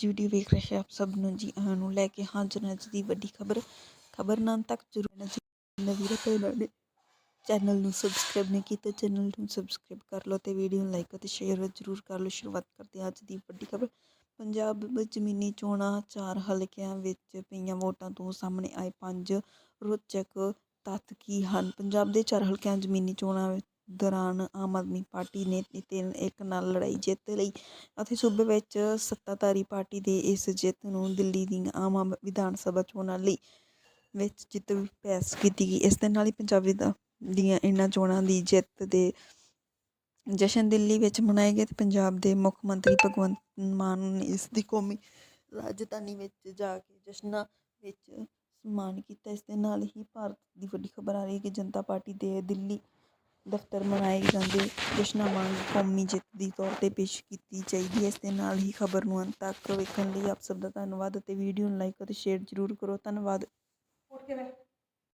ਅੱਜ ਵੀਡੀਓ ਵੇਖ ਰਹੇ ਆਪ ਸਭ ਨੂੰ ਜੀ ਆਇਆਂ ਨੂੰ ਲੈ ਕੇ ਹਾਜ਼ਰ ਹਾਂ ਅੱਜ ਦੀ ਵੱਡੀ ਖਬਰ। ਖਬਰ ਨਾਲ ਤੱਕ ਜ਼ਰੂਰ ਰਹਿਣਾ ਜੀ ਨਵੀਂ ਨੇ ਚੈਨਲ ਨੂੰ ਸਬਸਕ੍ਰਾਈਬ ਨਹੀਂ ਕੀਤਾ, ਚੈਨਲ ਨੂੰ ਸਬਸਕ੍ਰਾਈਬ ਕਰ ਲਓ ਤੇ ਵੀਡੀਓ ਨੂੰ ਲਾਈਕ ਅਤੇ ਸ਼ੇਅਰ ਜ਼ਰੂਰ ਕਰ ਲਓ। ਸ਼ੁਰੂਆਤ ਕਰਦੇ ਹਾਂ ਅੱਜ ਦੀ ਵੱਡੀ ਖਬਰ। ਪੰਜਾਬ ਵਿੱਚ ਜ਼ਮੀਨੀ ਚੋਣਾਂ ਚਾਰ ਹਲਕਿਆਂ ਵਿੱਚ ਪਈਆਂ ਵੋਟਾਂ ਤੋਂ ਸਾਹਮਣੇ ਆਏ ਪੰਜ ਰੋਚਕ ਤੱਥ ਕੀ ਹਨ? ਪੰਜਾਬ ਦੇ ਚਾਰ ਹਲਕਿਆਂ ਜ਼ਮੀਨੀ ਚੋਣਾਂ ਦੌਰਾਨ ਆਮ ਆਦਮੀ ਪਾਰਟੀ ਨੇ ਤਿੰਨ ਇੱਕ ਨਾਲ ਲੜਾਈ ਜਿੱਤ ਲਈ ਅਤੇ ਸੂਬੇ ਵਿੱਚ ਸੱਤਾਧਾਰੀ ਪਾਰਟੀ ਦੀ ਇਸ ਜਿੱਤ ਨੂੰ ਦਿੱਲੀ ਦੀਆਂ ਆਮ ਆਮ ਵਿਧਾਨ ਸਭਾ ਚੋਣਾਂ ਲਈ ਵਿੱਚ ਜਿੱਤ ਪੈਸ ਕੀਤੀ ਗਈ। ਇਸ ਦੇ ਨਾਲ ਹੀ ਪੰਜਾਬ ਵਿਧਾ ਦੀਆਂ ਇਹਨਾਂ ਚੋਣਾਂ ਦੀ ਜਿੱਤ ਦੇ ਜਸ਼ਨ ਦਿੱਲੀ ਵਿੱਚ ਮਨਾਏ ਗਏ ਤੇ ਪੰਜਾਬ ਦੇ ਮੁੱਖ ਮੰਤਰੀ ਭਗਵੰਤ ਮਾਨ ਨੇ ਇਸ ਦੀ ਕੌਮੀ ਰਾਜਧਾਨੀ ਵਿੱਚ ਜਾ ਕੇ ਜਸ਼ਨਾਂ ਵਿੱਚ ਸਨਮਾਨ ਕੀਤਾ। ਇਸ ਦੇ ਨਾਲ ਹੀ ਭਾਰਤ ਦੀ ਵੱਡੀ ਖਬਰ ਆ ਰਹੀ ਹੈ ਕਿ ਜਨਤਾ ਪਾਰਟੀ ਦੇ ਦਿੱਲੀ ਦਫ਼ਤਰ ਮਨਾਏ ਜਾਂਦੇ। ਜਸ਼ਨਾਂ ਵਾਂਗ ਕੌਮੀ ਜਿੱਤ ਦੀ ਤੌਰ ਤੇ ਪੇਸ਼ ਕੀਤੀ ਚਾਹੀਦੀ ਹੈ ਇਸ ਦੇ ਨਾਲ ਹੀ ਖਬਰ ਨੂੰ ਅੰਤ ਤੱਕ ਵੇਖਣ ਲਈ ਆਪ ਸਭ ਦਾ ਧੰਨਵਾਦ ਅਤੇ ਵੀਡੀਓ ਨੂੰ ਲਾਈਕ ਅਤੇ ਸ਼ੇਅਰ ਜ਼ਰੂਰ ਕਰੋ। ਧੰਨਵਾਦ।